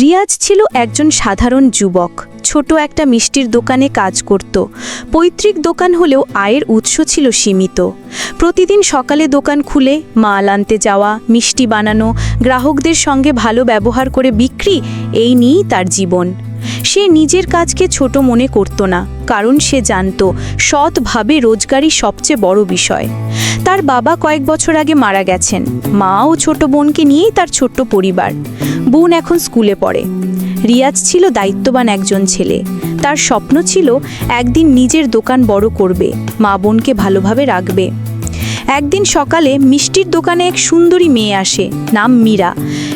রিয়াজ ছিল একজন সাধারণ যুবক। ছোট একটা মিষ্টির দোকানে কাজ করত। পৈতৃক দোকান হলেও আয়ের উৎস ছিল সীমিত। প্রতিদিন সকালে দোকান খুলে, মাল আনতে যাওয়া, মিষ্টি বানানো, গ্রাহকদের সঙ্গে ভালো ব্যবহার করে বিক্রি, এই নিয়েই তার জীবন। সে নিজের কাজকে ছোট মনে করত না, কারণ সে জানত সৎভাবে রোজগারই সবচেয়ে বড় বিষয়। তার বাবা কয়েক বছর আগে মারা গেছেন, মা ও ছোট বোনকে নিয়েই তার ছোট্ট পরিবার। বোন এখন স্কুলে পড়ে। রিয়াজ ছিল দায়িত্ববান একজন ছেলে। তার স্বপ্ন ছিল একদিন নিজের দোকান বড় করবে, মা বোনকে ভালোভাবে রাখবে। একদিন সকালে মিষ্টির দোকানে এক সুন্দরী মেয়ে আসে, নাম মীরা।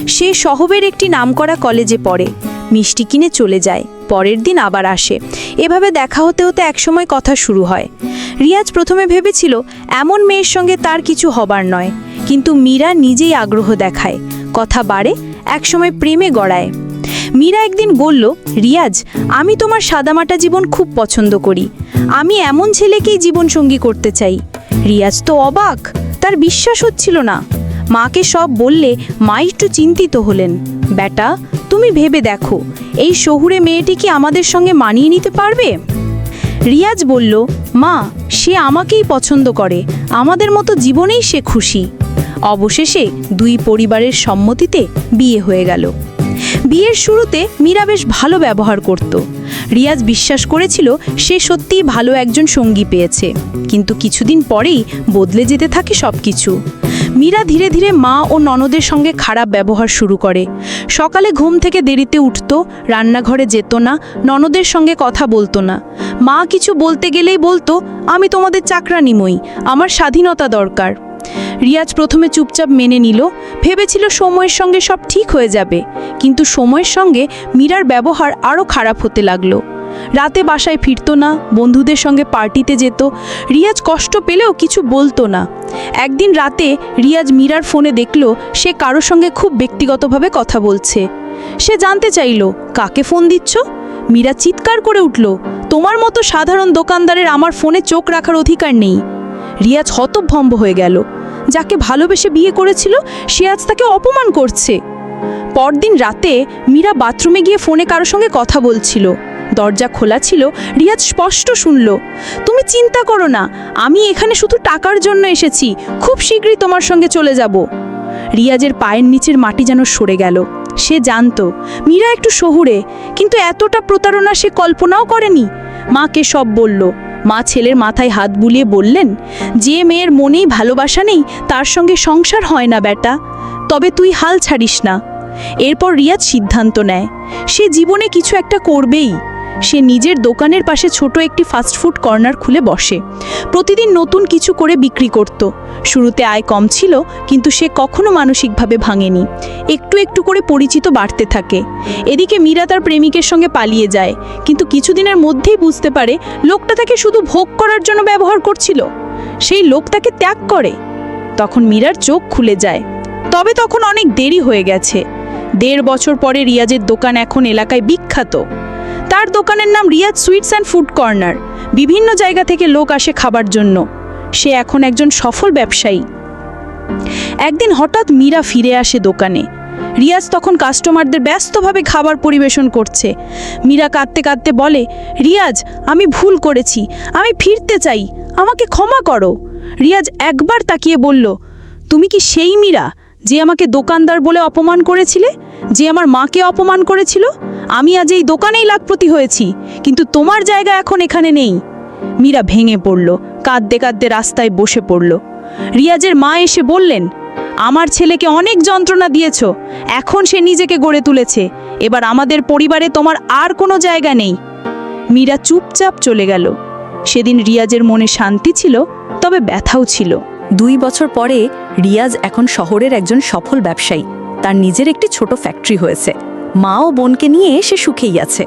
সে শহরের একটি নামকরা কলেজে পড়ে। মিষ্টি কিনে চলে যায়, পরের দিন আবার আসে। এভাবে দেখা হতে হতে একসময় কথা শুরু হয়। রিয়াজ প্রথমে ভেবেছিল, এমন মেয়ের সঙ্গে তার কিছু হবার নয়। কিন্তু মীরা নিজেই আগ্রহ দেখায়, কথা বাড়ে, একসময় প্রেমে গড়ায়। মীরা একদিন বলল, রিয়াজ, আমি তোমার সাদামাটা জীবন খুব পছন্দ করি। আমি এমন ছেলেকেই জীবনসঙ্গী করতে চাই। রিয়াজ তো অবাক, তার বিশ্বাস হচ্ছিল না। মাকে সব বললে মা একটু চিন্তিত হলেন। বেটা তুমি ভেবে দেখো, এই শহুরে মেয়েটি কি আমাদের সঙ্গে মানিয়ে নিতে পারবে? রিয়াজ বলল, মা, সে আমাকেই পছন্দ করে, আমাদের মতো জীবনেই সে খুশি। অবশেষে দুই পরিবারের সম্মতিতে বিয়ে হয়ে গেল। বিয়ের শুরুতে মীরা বেশ ভালো ব্যবহার করত। রিয়াজ বিশ্বাস করেছিল সে সত্যিই ভালো একজন সঙ্গী পেয়েছে। কিন্তু কিছুদিন পরেই বদলে যেতে থাকে সব কিছু মীরা ধীরে ধীরে মা ও ননদের সঙ্গে খারাপ ব্যবহার শুরু করে। সকালে ঘুম থেকে দেরিতে উঠত, রান্নাঘরে যেত না, ননদের সঙ্গে কথা বলতো না। মা কিছু বলতে গেলেই বলতো, আমি তোমাদের চাকরানিময়ী, আমার স্বাধীনতা দরকার। রিয়াজ প্রথমে চুপচাপ মেনে নিল, ভেবেছিল সময়ের সঙ্গে সব ঠিক হয়ে যাবে। কিন্তু সময়ের সঙ্গে মীরার ব্যবহার আরও খারাপ হতে লাগল। রাতে বাসায় ফিরতো না, বন্ধুদের সঙ্গে পার্টিতে যেত, রিয়াজ কষ্ট পেলেও কিছু বলতো না। একদিন রাতে রিয়াজ মীরার ফোনে দেখল সে কারোর সঙ্গে খুব ব্যক্তিগতভাবে কথা বলছে। সে জানতে চাইল, কাকে ফোন দিচ্ছ? মীরা চিৎকার করে উঠল, তোমার মতো সাধারণ দোকানদারের আমার ফোনে চোখ রাখার অধিকার নেই। রিয়াজ হতভম্ব হয়ে গেল, যাকে ভালোবেসে বিয়ে করেছিল, সে আজ তাকে অপমান করছে। পরদিন রাতে মীরা বাথরুমে গিয়ে ফোনে কারও সঙ্গে কথা বলছিল। দরজা খোলা ছিল, রিয়াজ স্পষ্ট শুনল। তুমি চিন্তা করো না, আমি এখানে শুধু টাকার জন্য এসেছি, খুব শীঘ্রই তোমার সঙ্গে চলে যাব। রিয়াজের পায়ের নিচের মাটি যেন সরে গেল। সে জানতো, মীরা একটু শহুরে, কিন্তু এতটা প্রতারণা সে কল্পনাও করেনি। মাকে সব বলল। মা ছেলের মাথায় হাত বুলিয়ে বললেন, যে মেয়ের মনেই ভালোবাসা নেই, তার সঙ্গে সংসার হয় না বেটা তবে তুই হাল ছাড়িস না। এরপর রিয়াজ সিদ্ধান্ত নেয়। সে জীবনে কিছু একটা করবেই। সে নিজের দোকানের পাশে ছোট একটি ফাস্টফুড কর্নার খুলে বসে। প্রতিদিন নতুন কিছু করে বিক্রি করত। শুরুতে আয় কম ছিল, কিন্তু সে কখনো মানসিকভাবে ভাঙেনি। একটু একটু করে পরিচিত বাড়তে থাকে। এদিকে মীরা তার প্রেমিকের সঙ্গে পালিয়ে যায়। কিন্তু কিছুদিনের মধ্যেই বুঝতে পারে, লোকটা তাকে শুধু ভোগ করার জন্য ব্যবহার করছিল। সেই লোক তাকে ত্যাগ করে। তখন মীরার চোখ খুলে যায়। তবে তখন অনেক দেরি হয়ে গেছে। দেড় বছর পরে রিয়াজের দোকান এখন এলাকায় বিখ্যাত। তার দোকানের নাম Riyaz sweets and food corner. বিভিন্ন জায়গা থেকে লোক আসে খাবার জন্য। সে এখন একজন সফল ব্যবসায়ী। একদিন হঠাৎ মীরা ফিরে আসে দোকানে। রিয়াজ তখন কাস্টমারদের ব্যস্তভাবে খাবার পরিবেশন করছে। মীরা কাঁদতে কাঁদতে বলে, রিয়াজ, আমি ভুল করেছি। আমি ফিরতে চাই। আমাকে ক্ষমা করো। রিয়াজ একবার তাকিয়ে বলল, তুমি কি সেই মীরা যে আমাকে দোকানদার বলে অপমান করেছিলে? যে আমার মাকে অপমান করেছিল, আমি আজ এই দোকানেই লাখপতি হয়েছি, কিন্তু তোমার জায়গা এখন এখানে নেই। মীরা ভেঙে পড়ল, কাঁদতে কাঁদতে রাস্তায় বসে পড়ল। রিয়াজের মা এসে বললেন, আমার ছেলেকে অনেক যন্ত্রণা দিয়েছ, এখন সে নিজেকে গড়ে তুলেছে, এবার আমাদের পরিবারে তোমার আর কোনো জায়গা নেই। মীরা চুপচাপ চলে গেল। সেদিন রিয়াজের মনে শান্তি ছিল, তবে ব্যথাও ছিল। দুই বছর পরে রিয়াজ এখন শহরের একজন সফল ব্যবসায়ী। তার নিজের একটি ছোট ফ্যাক্টরি হয়েছে। মা ও বোনকে নিয়ে সে সুখেই আছে।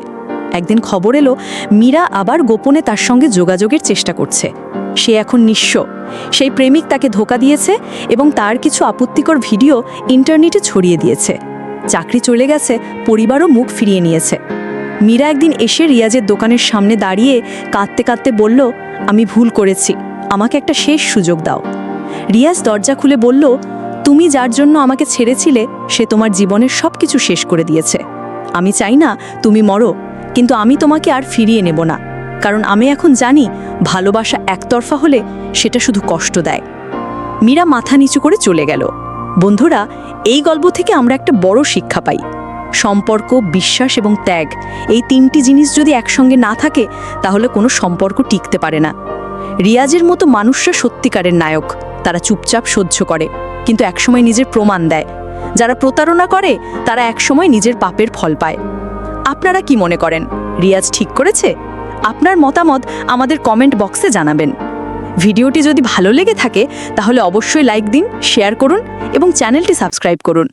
একদিন খবর এলো, মীরা আবার গোপনে তার সঙ্গে যোগাযোগের চেষ্টা করছে। সে এখন নিঃস্ব। সেই প্রেমিক তাকে ধোকা দিয়েছে এবং তার কিছু আপত্তিকর ভিডিও ইন্টারনেটে ছড়িয়ে দিয়েছে। চাকরি চলে গেছে, পরিবারও মুখ ফিরিয়ে নিয়েছে। মীরা একদিন এসে রিয়াজের দোকানের সামনে দাঁড়িয়ে কাঁদতে কাঁদতে বলল, আমি ভুল করেছি। আমাকে একটা শেষ সুযোগ দাও। রিয়াজ দরজা খুলে বলল তুমি যার জন্য আমাকে ছেড়েছিলে, সে তোমার জীবনের সব কিছু শেষ করে দিয়েছে। আমি চাই না তুমি মরো, কিন্তু আমি তোমাকে আর ফিরিয়ে নেব না, কারণ আমি এখন জানি ভালোবাসা একতরফা হলে সেটা শুধু কষ্ট দেয়। মীরা মাথা নিচু করে চলে গেল। বন্ধুরা, এই গল্প থেকে আমরা একটা বড় শিক্ষা পাই। সম্পর্ক, বিশ্বাস এবং ত্যাগ, এই তিনটি জিনিস যদি একসঙ্গে না থাকে, তাহলে কোনো সম্পর্ক টিকতে পারে না। রিয়াজের মতো মানুষরা সত্যিকারের নায়ক, তারা চুপচাপ সহ্য করে। কিন্তু একসময় নিজের প্রমাণ দেয়। যারা প্রতারণা করে, তারা একসময় নিজের পাপের ফল পায়। আপনারা কি মনে করেন? রিয়াজ ঠিক করেছে? আপনার মতামত আমাদের কমেন্ট বক্সে জানাবেন। ভিডিওটি যদি ভালো লেগে থাকে, তাহলে অবশ্যই লাইক দিন, শেয়ার করুন এবং চ্যানেলটি সাবস্ক্রাইব করুন।